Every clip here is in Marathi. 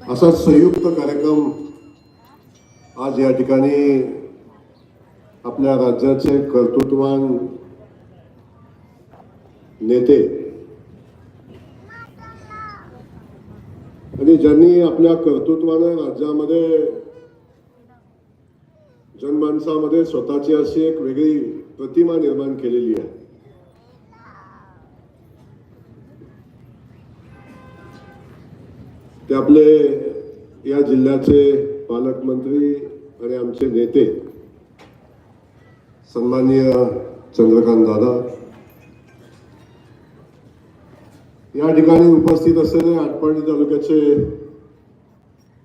असा संयुक्त कार्यक्रम आज या ठिकाणी आपल्या राज्याचे कर्तृत्वान नेते आणि ज्यांनी आपल्या कर्तृत्वानं राज्यामध्ये जनमानसामध्ये स्वतःची अशी एक वेगळी प्रतिमा निर्माण केलेली आहे. ते आपले या जिल्ह्याचे पालकमंत्री आणि आमचे नेते सन्माननीय चंद्रकांत दादा. या ठिकाणी उपस्थित असलेले आटपाडी तालुक्याचे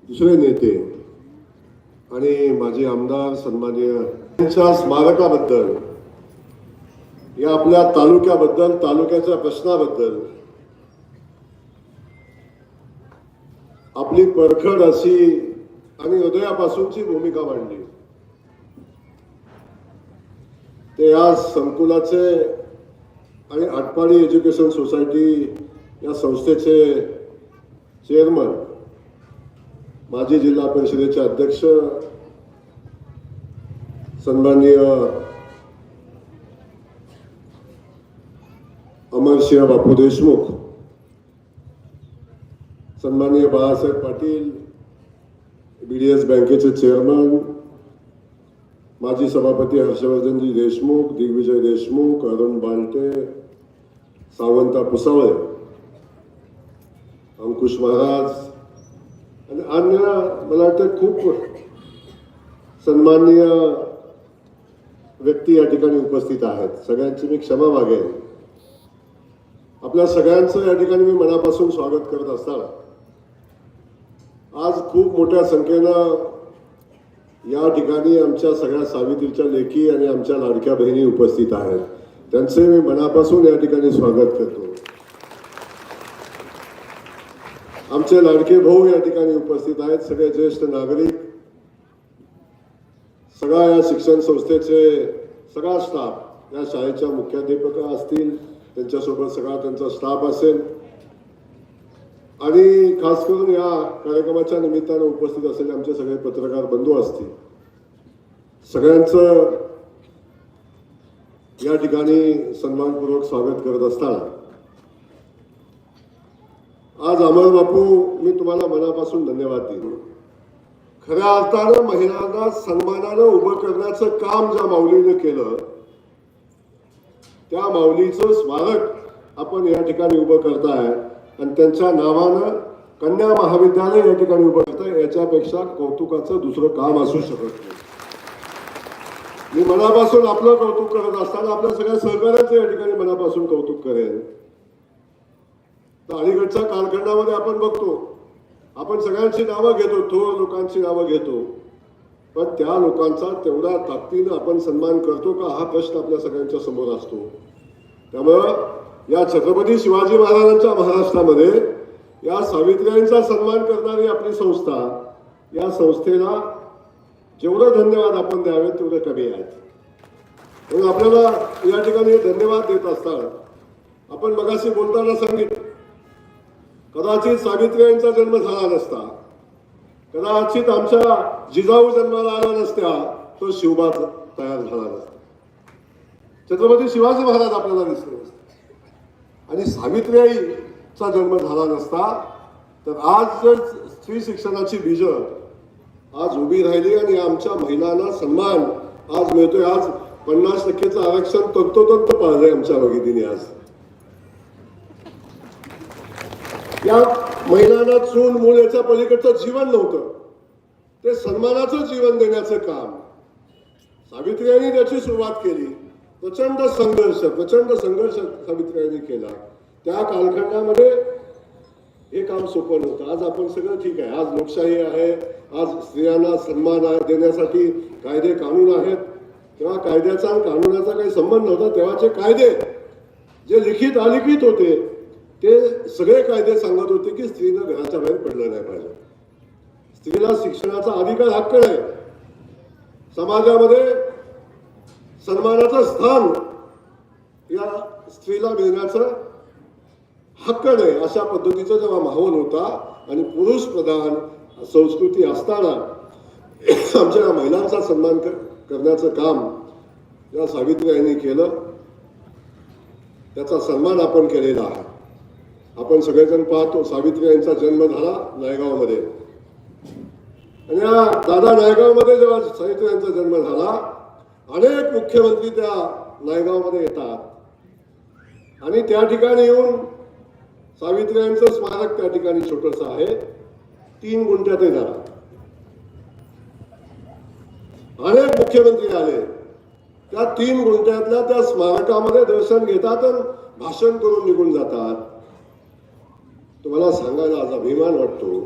दुसरे नेते आणि माजी आमदार सन्माननीय त्यांच्या स्मारकाबद्दल या आपल्या तालुक्याबद्दल तालुक्याच्या प्रश्नाबद्दल आपली परखड अशी आणि हृदयापासूनची भूमिका मांडली. ते या संकुलाचे आणि आटपाडी एज्युकेशन सोसायटी या संस्थेचे चेअरमन माजी जिल्हा परिषदेचे अध्यक्ष सन्माननीय अमरसिंह बापू देशमुख सन्माननीय Balasaheb Patil B D S बँकेचे चेअरमन माजी सभापती हर्षवर्धनजी देशमुख दिग्विजय देशमुख अरुण बालटे सावंता पुसावळे अंकुश महाराज आणि अन्य मला वाटतं खूप सन्माननीय व्यक्ती या ठिकाणी उपस्थित आहेत. सगळ्यांची मी क्षमा मागेन. आपल्या सगळ्यांचं या ठिकाणी मी मनापासून स्वागत करत असताना आज खूप मोठ्या संख्येनं या ठिकाणी आमच्या सगळ्या सावित्रीच्या लेखी आणि आमच्या लाडक्या बहिणी उपस्थित आहेत. त्यांचे मी मनापासून या ठिकाणी स्वागत करतो. आमचे लाडके भाऊ या ठिकाणी उपस्थित आहेत सगळे ज्येष्ठ नागरिक सगळ्या या शिक्षण संस्थेचे सगळा स्टाफ या शाळेच्या मुख्याध्यापिका असतील त्यांच्यासोबत सगळा त्यांचा स्टाफ असेल. आणि खास करून या कार्यक्रमाच्या निमित्तानं उपस्थित असलेले आमचे सगळे पत्रकार बंधू असतील सगळ्यांचं या ठिकाणी सन्मानपूर्वक स्वागत करत असताना आज अमर बापू मी तुम्हाला मनापासून धन्यवाद देईन खऱ्या अर्थानं महिलांना सन्मानानं उभं करण्याचं काम ज्या माऊलीनं केलं त्या माऊलीचं स्मारक आपण या ठिकाणी उभं करताय. आणि त्यांच्या नावानं कन्या महाविद्यालय या ठिकाणी उभं करताय याच्यापेक्षा कौतुकाचं दुसरं काम असू शकत नाही. मी मनापासून आपलं कौतुक करत असताना आपल्या सगळ्या सहकार्याचं या ठिकाणी मनापासून कौतुक करेन. तर अलीकडच्या कालखंडामध्ये आपण बघतो आपण सगळ्यांची नावं घेतो थोर लोकांची नावं घेतो. पण त्या लोकांचा तेवढा ताकदीनं आपण सन्मान करतो का हा प्रश्न आपल्या सगळ्यांच्या समोर असतो. त्यामुळं या छत्रपती शिवाजी महाराजांच्या महाराष्ट्रामध्ये या सावित्र्यांचा सन्मान करणारी आपली संस्था या संस्थेला जेवढं धन्यवाद आपण द्यावे तेवढे कमी आहेत. म्हणून आपल्याला या ठिकाणी धन्यवाद देत असतात आपण मगाशी बोलताना सांगितलं कदाचित सावित्र्यांचा जन्म झाला नसता कदाचित आमच्या जिजाऊ जन्माला आल्या नसत्या तो शिवबा तयार झाला नसता. छत्रपती शिवाजी महाराज आपल्याला दिसले नसते. आणि सावित्रीआईचा जन्म झाला नसता तर आज जर स्त्री शिक्षणाची बीज आज उभी राहिली आणि आमच्या महिलांना सन्मान आज मिळतोय. आज पन्नास टक्केचं आरक्षण तंतोतंत पाहिलंय आमच्या भगिनीने आज. या महिलांना चून मूळ याच्या पलीकडचं जीवन नव्हतं. ते सन्मानाचं जीवन देण्याचं काम. सावित्रीयांनी त्याची सुरुवात केली. प्रचंड संघर्ष प्रचंड संघर्ष सावित्रीबाईंनी केला. त्या कालखंडामध्ये हे काम सोपं नव्हतं. आज आपण सगळं ठीक आहे. आज लोकशाही आहे. आज स्त्रियांना सन्मान देण्यासाठी कायदे कानून आहेत. तेव्हा कायद्याचा आणि कानूनाचा काही संबंध नव्हता. तेव्हाचे कायदे जे लिखित अलिखित होते ते सगळे कायदे सांगत होते की स्त्रीनं घराच्या बाहेर पडलं नाही पाहिजे. स्त्रीला शिक्षणाचा अधिकार हक्क आहे समाजामध्ये सन्मानाचं स्थान या स्त्रीला मिळण्याचं हक्क नाही अशा पद्धतीचा जेव्हा माहोल होता आणि पुरुष प्रधान संस्कृती असताना आमच्या महिलांचा सन्मान कर- करण्याचं काम या सावित्री यांनी केलं त्याचा सन्मान आपण केलेला आहे. आपण सगळेजण पाहतो सावित्री यांचा जन्म झाला नायगावमध्ये. आणि या दादा नायगावमध्ये जेव्हा सावित्री यांचा जन्म झाला अनेक मुख्यमंत्री त्या नायगावमध्ये येतात. आणि त्या ठिकाणी येऊन सावित्रीयांचं स्मारक त्या ठिकाणी छोटस आहे. तीन गुंठ्यात येणार अनेक मुख्यमंत्री आले. त्या तीन गुंठ्यातल्या त्या स्मारकामध्ये दर्शन घेतात आणि भाषण करून निघून जातात. तुम्हाला सांगायला आज अभिमान वाटतो.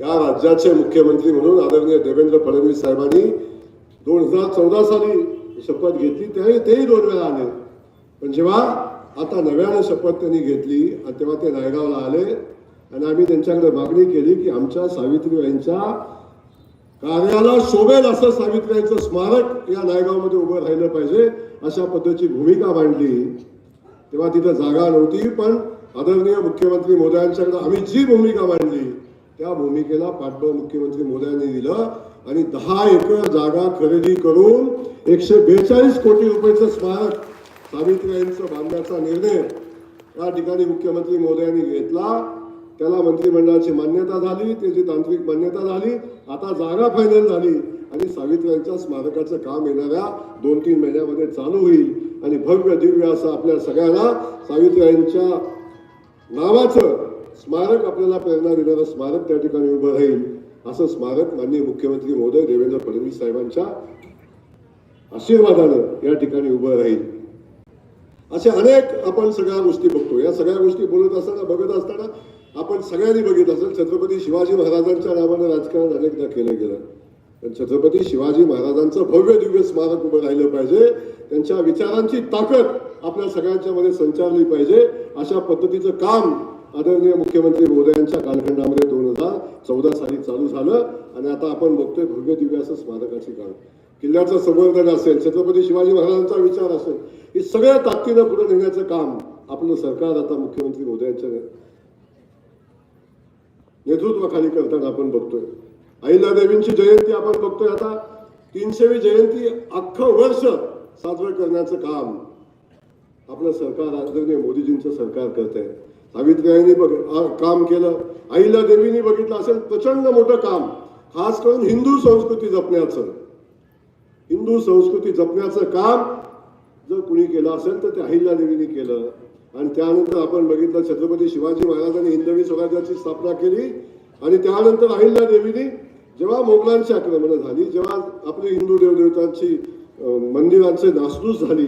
या राज्याचे मुख्यमंत्री म्हणून आदरणीय देवेंद्र फडणवीस साहेबांनी दोन हजार चौदा साली शपथ घेतली त्यावेळी तेही दोन वेळा आले. पण जेव्हा आता नव्यानं शपथ त्यांनी घेतली आणि तेव्हा ते नायगावला आले आणि आम्ही त्यांच्याकडे मागणी केली की आमच्या सावित्रीबाईंच्या कार्याला शोभेल असं सावित्र्यांचं स्मारक या नायगावमध्ये उभं राहिलं पाहिजे अशा पद्धतीची भूमिका मांडली. तेव्हा तिथं जागा नव्हती पण आदरणीय मुख्यमंत्री मोदयांच्याकडे आम्ही जी भूमिका मांडली त्या भूमिकेला पाठबळ मुख्यमंत्री मोदयांनी दिलं आणि दहा एकर जागा खरेदी करून एकशे बेचाळीस कोटी रुपयाचं स्मारक सावित्रीबाईंचं बांधण्याचा निर्णय या ठिकाणी मुख्यमंत्री मोदयांनी घेतला. त्याला मंत्रिमंडळाची मान्यता झाली त्याची तांत्रिक मान्यता झाली. आता जागा फायनल झाली आणि सावित्रीबाईंच्या स्मारकाचं काम येणाऱ्या दोन तीन महिन्यामध्ये चालू होईल. आणि भव्य दिव्य असं आपल्या सगळ्यांना सावित्रीबाईंच्या नावाचं स्मारक आपल्याला प्रेरणा देणारं स्मारक त्या ठिकाणी उभं राहील असं स्मारक माननीय मुख्यमंत्री महोदय देवेंद्र फडणवीस साहेबांच्या आशीर्वादानं या ठिकाणी उभं राहील. असे अनेक आपण सगळ्या गोष्टी बघतो. या सगळ्या गोष्टी बोलत असताना बघत असताना आपण सगळ्यांनी बघितलं असेल छत्रपती शिवाजी महाराजांच्या नावानं राजकारण अनेकदा केलं गेलं. पण छत्रपती शिवाजी महाराजांचं भव्य दिव्य स्मारक उभं राहिलं पाहिजे. त्यांच्या विचारांची ताकद आपल्या सगळ्यांच्या मध्ये संचारली पाहिजे. अशा पद्धतीचं काम आदरणीय मुख्यमंत्री महोदयांच्या कालखंडामध्ये दोन हजार चौदा साली चालू झालं आणि आता आपण बघतोय भव्य दिव्य असं स्मारकाची काम किल्ल्याचं संवर्धन असेल छत्रपती शिवाजी महाराजांचा विचार असेल हे सगळ्या ताकदीनं पुढे नेण्याचं काम आपलं सरकार आता मुख्यमंत्री मोदयांच्या नेतृत्वाखाली करताना आपण बघतोय. अहिल्यादेवींची जयंती आपण बघतोय आता. तीनशेवी जयंती अख्खं वर्ष साजरं करण्याचं काम आपलं सरकार आदरणीय मोदीजींचं सरकार करत आहे सावित्रीबाईंनी बघ काम केलं. अहिल्या देवीनी बघितलं असेल प्रचंड मोठं काम. खास करून हिंदू संस्कृती जपण्याचं. हिंदू संस्कृती जपण्याचं काम जर कुणी केलं असेल तर ते अहिल्या देवींनी केलं. आणि त्यानंतर आपण बघितलं छत्रपती शिवाजी महाराजांनी हिंदवी स्वराज्याची स्थापना केली. आणि त्यानंतर अहिल्या देवींनी जेव्हा मोगलांची आक्रमणं झाली जेव्हा आपली हिंदू देवदेवतांची मंदिरांचे मंदिरांची नासधूस झाली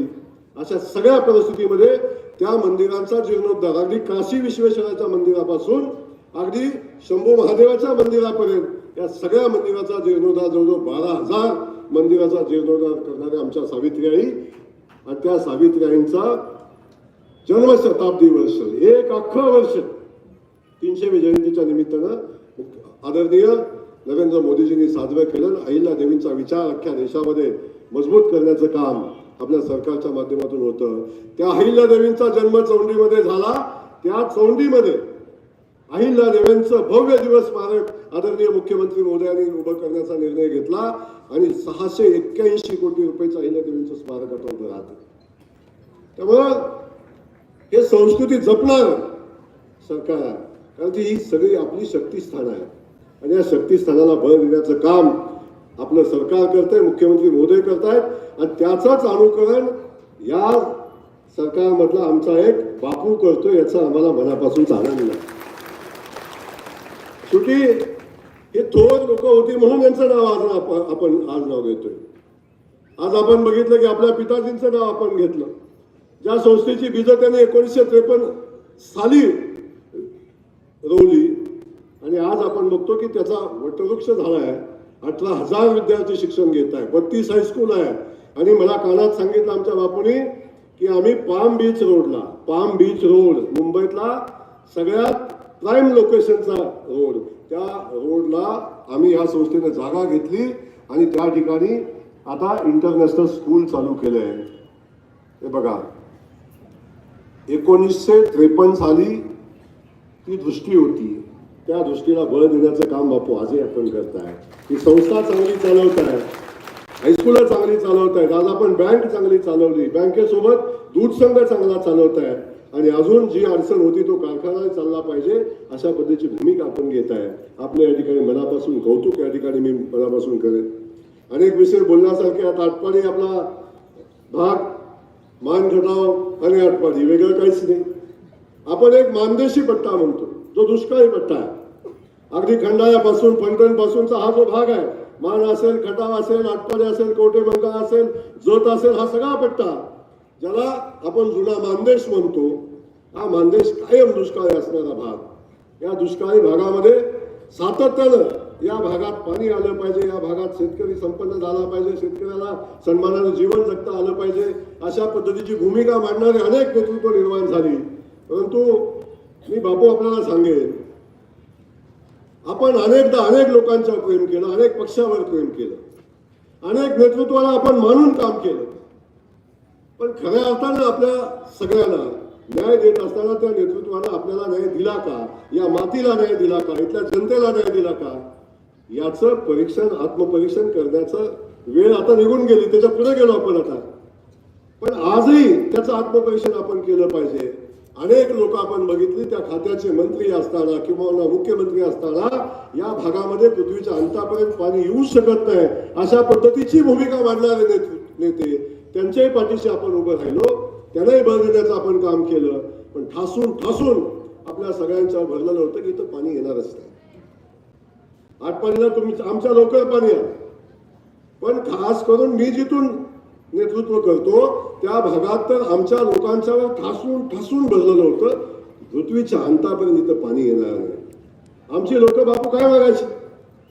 अशा सगळ्या परिस्थितीमध्ये त्या मंदिरांचा जीर्णोद्धार अगदी काशी विश्वेश्वराच्या मंदिरापासून अगदी शंभू महादेवाच्या मंदिरापर्यंत या सगळ्या मंदिराचा जीर्णोद्धार जवळजवळ बारा हजार मंदिराचा जीर्णोद्धार करणाऱ्या आमच्या सावित्री आई आणि त्या सावित्रीआईंचा जन्म जन्मशताब्दी वर्ष एक अख्खं वर्ष तीनशे जयंतीच्या निमित्तानं आदरणीय नरेंद्र मोदीजींनी साजरं केलं. अहिल्या देवींचा विचार अख्ख्या देशामध्ये मजबूत करण्याचं काम आपल्या सरकारच्या माध्यमातून होतं. त्या अहिल्या देवींचा जन्म चौंडीमध्ये झाला. त्या चौंडीमध्ये अहिल्या देवींचं भव्य दिवस स्मारक आदरणीय मुख्यमंत्री मोदयांनी उभं करण्याचा निर्णय घेतला आणि सहाशे एक्क्याऐंशी कोटी रुपयाचं अहिल्या देवींचं स्मारक आता उभं राहतं. त्यामुळं हे संस्कृती जपणार सरकार कारण की ही सगळी आपली शक्तीस्थान आहे. आणि या शक्तीस्थानाला बळ देण्याचं काम आपलं सरकार करतंय मुख्यमंत्री मोदय करतायत आणि त्याचाच अनुकरण या सरकारमधला आमचा एक बापू करतोय याचा आम्हाला मनापासून आनंद आहे शेवटी हे थोर लोक होती म्हणून यांचं नाव आज आपण आज नाव घेतोय. आज आपण बघितलं की आपल्या पिताजींचं नाव आपण घेतलं. ज्या संस्थेची बीजं त्यांनी एकोणीसशे त्रेपन्न साली रोवली आणि आज आपण बघतो की त्याचा वटवृक्ष झाला आहे अठरा हजार विद्यार्थी शिक्षण घेत आहे बत्तीस हायस्कूल आहे आणि मला कानात सांगितलं आमच्या बापूने की आम्ही पाम बीच रोडला पाम बीच रोड मुंबईतला सगळ्यात प्राईम लोकेशनचा रोड त्या रोडला आम्ही या संस्थेने जागा घेतली आणि त्या ठिकाणी आता इंटरनॅशनल स्कूल चालू केलं आहे. हे बघा. एकोणीसशे त्रेपन्न साली ती दृष्टी होती. त्या दृष्टीला बळ देण्याचं काम बापू आजही आपण करताय. ही संस्था चांगली चालवताय. हायस्कूल चांगली चालवतायत आज आपण बँक चांगली चालवली. बँकेसोबत दूध संघ चांगला चालवताय. आणि अजून जी अडचण होती तो कारखाना चालला पाहिजे अशा पद्धतीची भूमिका आपण घेत आहे आपल्या या ठिकाणी मनापासून कौतुक या ठिकाणी मी मनापासून करेन. अनेक विषय बोलण्यासारखे आता आटपाडी आपला भाग मान घटाव आणि आटपाडी वेगळं काहीच नाही. आपण एक मानदेशी पट्टा म्हणतो. जो दुष्काळी पट्टा आहे. अगदी खंडाळ्यापासून फलटण हा जो भाग आहे मान असेल खटाव असेल आटपाडे असेल कोटेबंगा असेल जोत असेल हा सगळा पट्टा ज्याला आपण जुना मानदेश म्हणतो हा मानदेश कायम दुष्काळी असणारा भाग. या दुष्काळी भागामध्ये सातत्यानं या भागात पाणी आलं पाहिजे या भागात शेतकरी संपन्न झाला पाहिजे शेतकऱ्याला सन्मानानं जीवन जगता आलं पाहिजे अशा पद्धतीची भूमिका मांडणारी अनेक नेतृत्व निर्माण झाली. परंतु मी बापू आपल्याला सांगेन. आपण अनेकदा अनेक लोकांचा प्रेम केलं अनेक पक्षावर प्रेम केलं. अनेक नेतृत्वाला आपण मानून काम केलं. पण खऱ्या अर्थानं आपल्या सगळ्यांना न्याय देत असताना त्या नेतृत्वाला आपल्याला न्याय दिला का? या मातीला न्याय दिला का? इथल्या जनतेला न्याय दिला का? याचं परीक्षण आत्मपरीक्षण करण्याचं वेळ आता निघून गेली त्याच्या पुढे गेलो आपण आता. पण आजही त्याचं आत्मपरीक्षण आपण केलं पाहिजे. अनेक लोक आपण बघितली त्या खात्याचे मंत्री असताना किंवा मुख्यमंत्री असताना या भागामध्ये पृथ्वीच्या अंतापर्यंत पाणी येऊ शकत नाही. अशा पद्धतीची भूमिका मांडणारे नेते त्यांच्याही पाठीशी आपण उभं राहिलो. त्यांनाही बळ देण्याचं आपण काम केलं. पण ठासून ठासून आपल्या सगळ्यांच्या भरलेलं होतं की इथं पाणी येणारच नाही. आठ पाणीला तुम्ही आमच्या लवकर पाणी आलं. पण खास करून मी जिथून नेतृत्व करतो त्या भागात तर आमच्या लोकांच्यावर ठासून ठासून भरलेलं होतं. पृथ्वीच्या अंतापर्यंत इथं पाणी येणार नाही. आमची लोक बापू काय मागायची?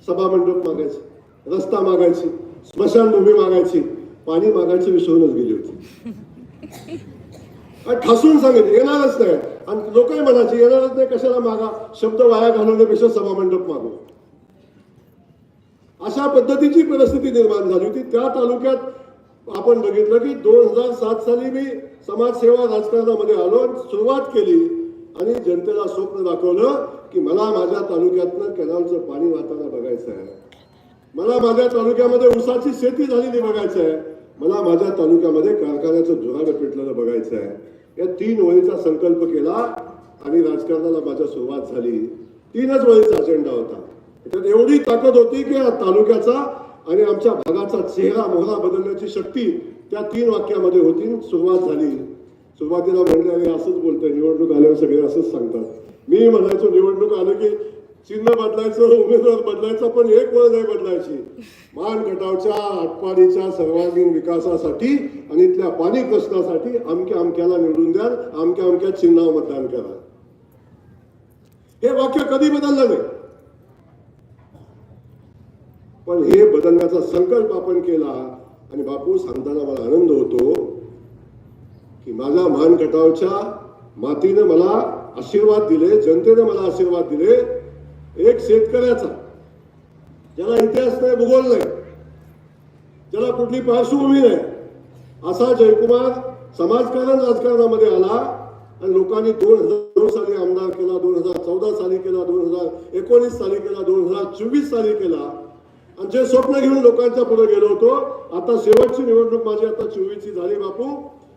सभा मंडप मागायची रस्ता मागायची स्मशानभूमी मागायची पाणी मागायची विसरूनच गेली होती. आणि ठासून सांगितलं येणारच नाही. आणि लोकही म्हणायचे येणारच नाही कशाला मागा? शब्द वाया घालवण्यापेक्षा सभा मंडप मागू. अशा पद्धतीची परिस्थिती निर्माण झाली होती. त्या तालुक्यात आपण बघितलं की दोन हजार सात साली मी समाजसेवा राजकारणामध्ये आलो सुरुवात केली आणि जनतेला स्वप्न दाखवलं की मला माझ्या तालुक्यातनं कॅनॉलचं पाणी वाहताना बघायचं आहे मला माझ्या तालुक्यामध्ये ऊसाची शेती झालेली बघायचं आहे मला माझ्या तालुक्यामध्ये कारखान्याचं जुहाड पेटलेलं बघायचं आहे या तीन वळीचा संकल्प केला आणि राजकारणाला माझ्या सुरुवात झाली. तीनच वळीचा अजेंडा होता. त्यात एवढी ताकद होती की या तालुक्याचा आणि आमच्या भागाचा चेहरा मोहरा बदलण्याची शक्ती त्या तीन वाक्यामध्ये होती. सुरुवात झाली. सुरुवातीला म्हणले आणि असंच बोलतोय. निवडणूक आल्यावर सगळे असंच सांगतात. मी म्हणायचो निवडणूक आलं की चिन्ह बदलायचं उमेदवार बदलायचा पण एक वळ नाही बदलायची. मान गटावच्या आटपाडीच्या सर्वांगीण विकासासाठी आणि इथल्या पाणी प्रश्नासाठी अमक्या अमक्याला निवडून द्या अमक्या अमक्या चिन्हावर मतदान करा. हे वाक्य कधी बदललं नाही. पण हे बदलण्याचा संकल्प आपण केला आणि बापू सांगताना मला आनंद होतो की माझ्या मान कटावच्या मातीनं मला आशीर्वाद दिले जनतेने मला आशीर्वाद दिले एक शेतकऱ्याचा ज्याला इतिहास नाही भूगोल नाही ज्याला कुठली पार्श्वभूमी नाही असा जयकुमार समाजकारण राजकारणामध्ये आला आणि लोकांनी दोन हजार दोन साली आमदार केला दोन हजार चौदा साली केला दोन हजार एकोणीस साली केला दोन हजार चोवीस साली केला. आणि जे स्वप्न घेऊन लोकांच्या पुढे गेलो होतो आता शेवटची निवडणूक माझी आता चोवीसची झाली बापू.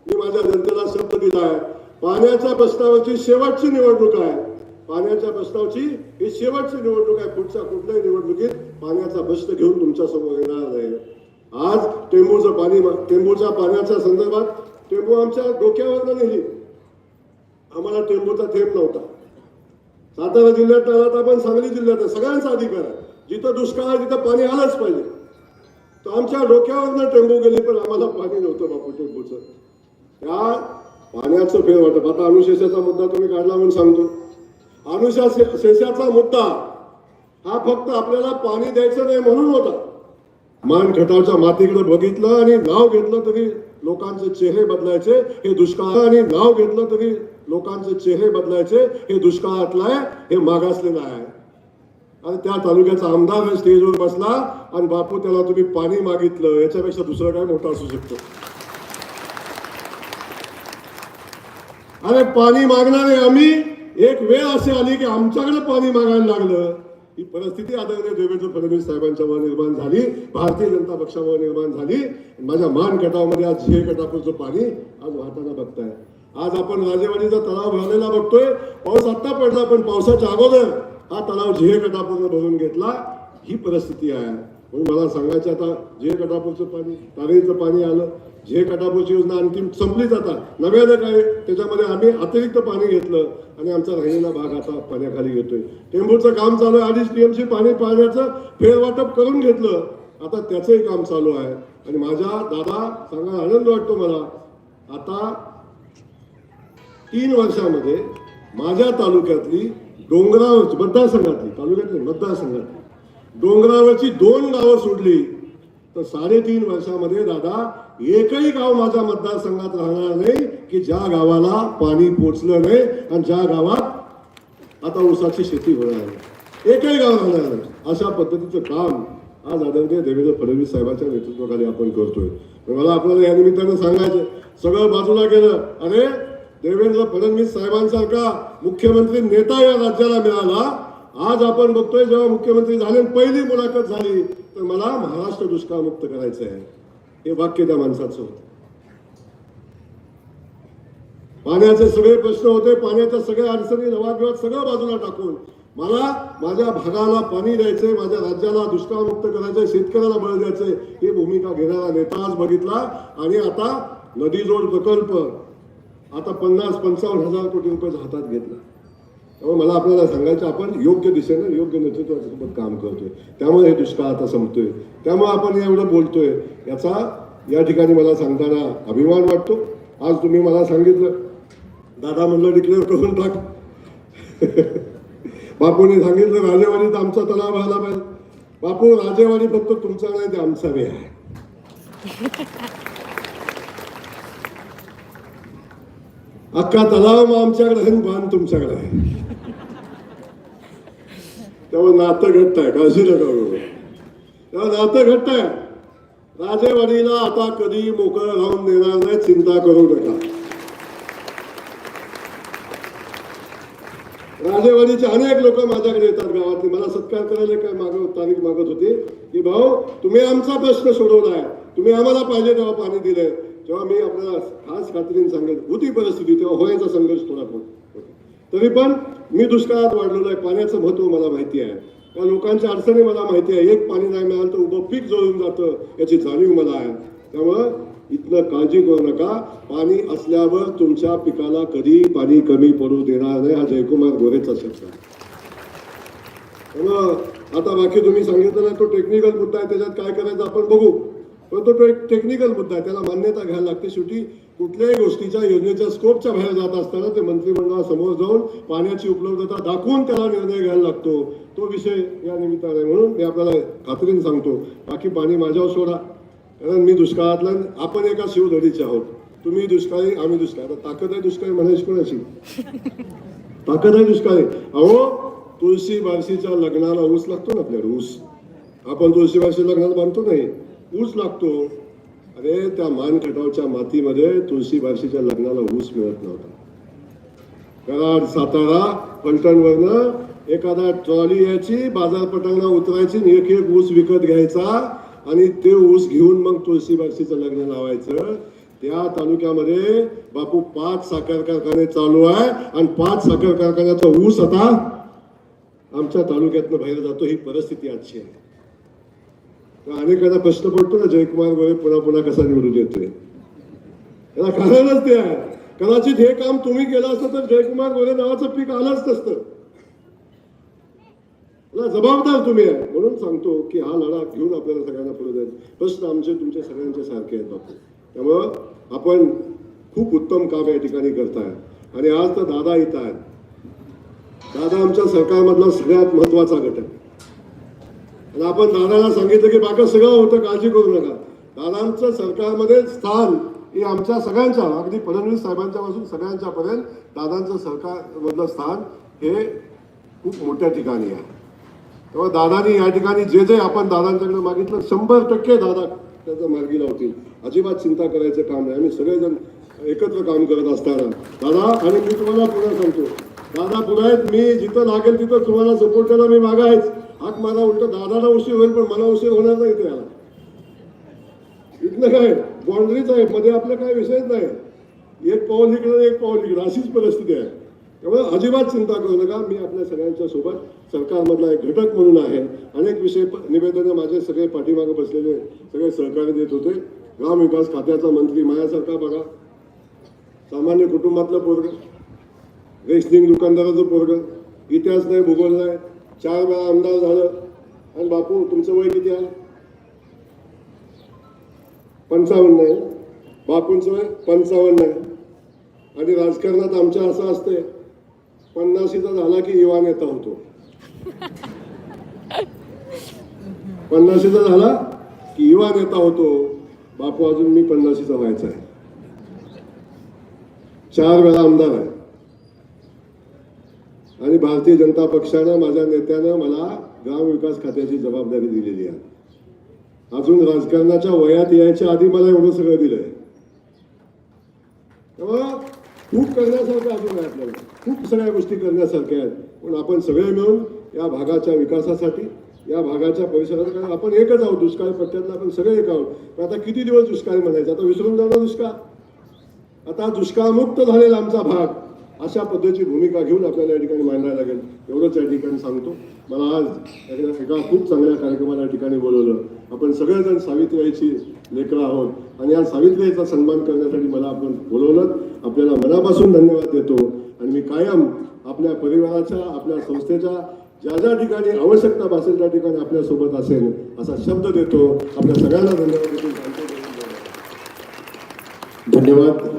मी माझ्या जनतेला शब्द दिला आहे. पाण्याच्या प्रस्तावाची शेवटची निवडणूक आहे. पाण्याच्या प्रस्तावची ही शेवटची निवडणूक आहे. पुढच्या कुठल्याही निवडणुकीत पाण्याचा प्रश्न घेऊन तुमच्यासमोर येणार नाही आज टेंबूचं पाणी टेंबूच्या पाण्याच्या संदर्भात टेंबू आमच्या डोक्यावर नेली. आम्हाला टेंबूचा थेंब नव्हता. सातारा जिल्ह्यात आला तर आपण सांगली जिल्ह्यात आहे. सगळ्यांचा अधिकार आहे. जिथं दुष्काळ आहे तिथं पाणी आलंच पाहिजे. तर आमच्या डोक्यावरनं टेंबू गेले पण आम्हाला पाणी नव्हतं बापू टेंबूचं. त्या पाण्याचं फेर वाटप. आता अनुशेषाचा मुद्दा तुम्ही काढला म्हणून सांगतो. अनुशा शेषाचा मुद्दा हा फक्त आपल्याला पाणी द्यायचं नाही म्हणून होता. मान खटावच्या मातीकडे बघितलं आणि नाव घेतलं तरी लोकांचे चेहरे बदलायचे हे दुष्काळ आणि नाव घेतलं तरी लोकांचे चेहरे बदलायचे हे दुष्काळातलं आहे हे मागासलेलं आहे. आणि त्या तालुक्याचा आमदार स्टेजवर बसला आणि बापू त्याला तुम्ही पाणी मागितलं याच्यापेक्षा दुसरं काय मोठं असू शकतं? अरे पाणी मागणारे आम्ही एक वेळ अशी आली की आमच्याकडे पाणी मागायला लागलं. ही परिस्थिती आदरणीय देवेंद्र फडणवीस साहेबांच्यावर निर्माण झाली भारतीय जनता पक्षावर निर्माण झाली. माझ्या मान गटामध्ये आज झे गटापूरचं पाणी आज वाहताना बघताय. आज आपण राजेवाडीचा तलाव भरलेला बघतोय. पाऊस आत्ता पडला पण पावसाच्या अगोदर हा तलाव झे कटापूरनं भरून घेतला ही परिस्थिती आहे. म्हणून मला सांगायचं आता झे गटापूरचं पाणी तारेचं पाणी आलं झे गटापूरची योजना आणखी संपली आता नव्यानं काय त्याच्यामध्ये आम्ही अतिरिक्त पाणी घेतलं आणि आमचा राहिलेला भाग आता पाण्याखाली घेतोय. टेंभूरचं काम चालू आहे आधीच टीएमसी पाणी पाण्याचं फेरवाटप करून घेतलं. आता त्याचंही काम चालू आहे. आणि माझ्या दादा सांगा आनंद वाटतो मला आता तीन वर्षामध्ये माझ्या तालुक्यातली डोंगरावरची मतदारसंघातली तालुक्यातली मतदारसंघातली. डोंगरावरची दोन गावं सोडली तर साडेतीन वर्षामध्ये दादा एकही गाव माझ्या मतदारसंघात राहणार नाही की ज्या गावाला पाणी पोचलं नाही आणि ज्या गावात आता ऊसाची शेती होणार नाही. एकही गाव राहणार नाही. अशा पद्धतीचं काम आज आदरणीय देवेंद्र फडणवीस साहेबांच्या नेतृत्वाखाली आपण करतोय. मला आपल्याला या निमित्तानं सांगायचं सगळं बाजूला गेलं अरे देवेंद्र फडणवीस साहेबांसारखा मुख्यमंत्री नेता या राज्याला मिळाला. आज आपण बघतोय जेव्हा मुख्यमंत्री झाले आणि पहिली मुलाखत झाली तर मला महाराष्ट्र दुष्काळमुक्त करायचं आहे हे वाक्य त्या माणसाचं होतं. पाण्याचे सगळे प्रश्न होते पाण्याच्या सगळ्या अडचणी नवागवाद सगळं बाजूला टाकून मला माझ्या भागाला पाणी द्यायचंय माझ्या राज्याला दुष्काळमुक्त करायचंय शेतकऱ्याला बळ द्यायचंय ही भूमिका घेणारा नेता आज बघितला. आणि आता नदीजोड प्रकल्प आता पन्नास पंचावन्न हजार कोटी रुपये हातात घेतला. त्यामुळे मला आपल्याला सांगायचं आपण योग्य दिशेने योग्य नेतृत्वासोबत काम करतोय. त्यामुळे हे दुष्काळ आता संपतोय. त्यामुळे आपण एवढं बोलतोय. याचा या ठिकाणी मला सांगताना अभिमान वाटतो. आज तुम्ही मला सांगितलं दादा म्हणलं डिक्लेअर करून टाक. बापूने सांगितलं राजेवाडीत आमचा तलाव व्हायला पाहिजे. बापू राजेवाडी फक्त तुमचा नाही ते आमचा वेळ आहे. अख्खा तलाव मग आमच्याकडे आहे बांध तुमच्याकडे आहे. तेव्हा नातं घट्ट आहे काळजी नका हो. तेव्हा नातं घट्ट आहे. राजेवाडीला आता कधी मोकळं राहून देणार नाही चिंता करू नका. राजेवाडीचे अनेक लोक माझ्याकडे येतात गावातले. मला सत्कार करायला काय माग तारीख मागत होते. की भाऊ तुम्ही आमचा प्रश्न सोडवलाय. तुम्ही आम्हाला पाहिजे तेव्हा पाणी दिलंय. तेव्हा मी आपल्याला खास खात्रीने सांगेन होती परिस्थिती तेव्हा व्हायचा संघर्ष थोडा होता. तरी पण मी दुष्काळात वाढलेलो आहे पाण्याचं महत्त्व मला माहिती आहे. त्या लोकांच्या अडचणी मला माहिती आहे. एक पाणी नाही मिळालं तर उभं पीक जळून जातं याची जाणीव मला आहे. त्यामुळं इथनं काळजी करू नका. पाणी असल्यावर तुमच्या पिकाला कधी पाणी कमी पडू देणार नाही हा जयकुमार गोरेचा शब्द आहे. त्यामुळं आता बाकी तुम्ही सांगितलं ना तो टेक्निकल मुद्दा आहे त्याच्यात काय करायचं आपण बघू. पण तो एक टेक्निकल मुद्दा आहे. त्याला मान्यता घ्यायला लागते. शेवटी कुठल्याही गोष्टीच्या योजनेच्या स्कोपच्या बाहेर जात असताना ते मंत्रिमंडळासमोर जाऊन पाण्याची उपलब्धता दाखवून त्याला निर्णय घ्यायला लागतो. तो विषय या निमित्ताने म्हणून मी आपल्याला खात्रीने सांगतो. बाकी पाणी माझ्यावर सोडा. कारण मी दुष्काळातला आपण एका शिवधडीचे आहोत. तुम्ही दुष्काळी आम्ही दुष्काळ. आता ताकद आहे दुष्काळी म्हणायची कोणाची? ताकद आहे दुष्काळी. अहो तुळशी बारशीच्या लग्नाला ऊस लागतो ना आपल्याला? ऊस. आपण तुळशी बारशी लग्नाला बांधतो नाही. ऊस लागतो. अरे त्या मानखटावच्या मातीमध्ये तुळशी बारशीच्या लग्नाला ऊस मिळत नव्हता. कराड सातारा पलटणवरनं एखादा ट्रॉली यायची बाजारपटांना उतरायची आणि एक एक ऊस विकत घ्यायचा आणि ते ऊस घेऊन मग तुळशी बारशीचं लग्न लावायचं. त्या तालुक्यामध्ये बापू पाच साखर कारखाने चालू आहे आणि पाच साखर कारखान्याचा ऊस आता आमच्या तालुक्यातनं बाहेर जातो. ही परिस्थिती आजची आहे. अनेकांना प्रश्न पडतो ना जयकुमार गोरे पुन्हा पुन्हा कसा निवडून येतोय? याला कारणच ते आहे. कदाचित हे काम तुम्ही केलं असतं तर जयकुमार गोरे नावाचं पीक आलंच नसतं. याला जबाबदार तुम्ही आहे. म्हणून सांगतो की हा लढा घेऊन आपल्याला सगळ्यांना पुढे जाईल प्रश्न आमचे तुमचे सगळ्यांचे सारखे आहेत बापू. त्यामुळं आपण खूप उत्तम काम या ठिकाणी करताय. आणि आज तर दादा इथं आहेत. दादा आमच्या सरकारमधला सगळ्यात महत्त्वाचा घटक आहे. आणि आपण दादाला सांगितलं की बाकी सगळं होतं काळजी करू नका. दादांचं सरकारमध्ये स्थान हे आमच्या सगळ्यांच्या अगदी फडणवीस साहेबांच्या पासून सगळ्यांच्या पर्यंत दादांचं सरकारमधलं स्थान हे खूप मोठ्या ठिकाणी आहे. तेव्हा दादानी या ठिकाणी जे जे आपण दादांच्याकडे मागितलं शंभर टक्के दादा त्याचं मार्गी लावतील. अजिबात चिंता करायचं काम नाही. आम्ही सगळेजण एकत्र काम करत असताना दादा आणि मी तुम्हाला पुन्हा सांगतो दादा पुढे आहेत. मी जिथं लागेल तिथं तुम्हाला सपोर्ट करायला मी मागा आहेच. हाक मला उलट दादाला उशीर होईल पण मला उशीर होणार नाही त्याला इथलं काय? बाउंड्रीच आहे मध्ये आपलं काय विषयच नाही. एक पाऊल इकडं एक पाऊल इकडं अशीच परिस्थिती आहे. त्यामुळे अजिबात चिंता करू नका. मी आपल्या सगळ्यांच्या सोबत सरकारमधला एक घटक म्हणून आहे. अनेक विषय निवेदनं माझे सगळे पाठीमागे बसलेले सगळे सहकार्य देत होते. ग्रामविकास खात्याचा मंत्री माझ्यासारखा बघा. सामान्य कुटुंबातलं पोरग. रेशनिंग दुकानदाराचं पोरग. इतिहास नाही भूगोल नाही. चार वेळा आमदार झालं. आणि बापू तुमचं वय किती आहे? पंचावन्न आहे. बापूंचं वय पंचावन्न आहे. आणि राजकारणात आमच्या असं असते पन्नाशीचा झाला की युवा नेता होतो. पन्नाशीचा झाला की युवा नेता होतो. बापू अजून मी पन्नाशीचा व्हायचा आहे. चार वेळा आमदार आहे. आणि भारतीय जनता पक्षानं माझ्या नेत्यानं मला ग्रामविकास खात्याची जबाबदारी दिलेली आहे. अजून राजकारणाच्या वयात यायच्या आधी मला एवढं सगळं दिलंय. तेव्हा खूप करण्यासारखं अजून आहे आपल्याला. खूप सगळ्या गोष्टी करण्यासारख्या आहेत. पण आपण सगळे मिळून या भागाच्या विकासासाठी या भागाच्या परिसरात कारण आपण एकच आहोत दुष्काळ पट्ट्यातला आपण सगळे एक आहोत. पण आता किती दिवस दुष्काळ म्हणायचं? आता विसरून जाणार दुष्काळ? आता दुष्काळमुक्त झालेला आमचा भाग. अशा पद्धतीची भूमिका घेऊन आपल्याला या ठिकाणी मांडायला लागेल. एवढंच या ठिकाणी सांगतो. मला आज एका एका खूप चांगल्या कार्यक्रमाला या ठिकाणी बोलवलं. आपण सगळेजण सावित्रीबाईची लेकरं आहोत. आणि या सावित्रीबाईचा सन्मान करण्यासाठी मला आपण बोलवलं. आपल्याला मनापासून धन्यवाद देतो. आणि मी कायम आपल्या परिवाराच्या आपल्या संस्थेच्या ज्या ज्या ठिकाणी आवश्यकता भासेल त्या ठिकाणी आपल्यासोबत असेल असा शब्द देतो. आपल्या सगळ्यांना धन्यवाद देतो. धन्यवाद.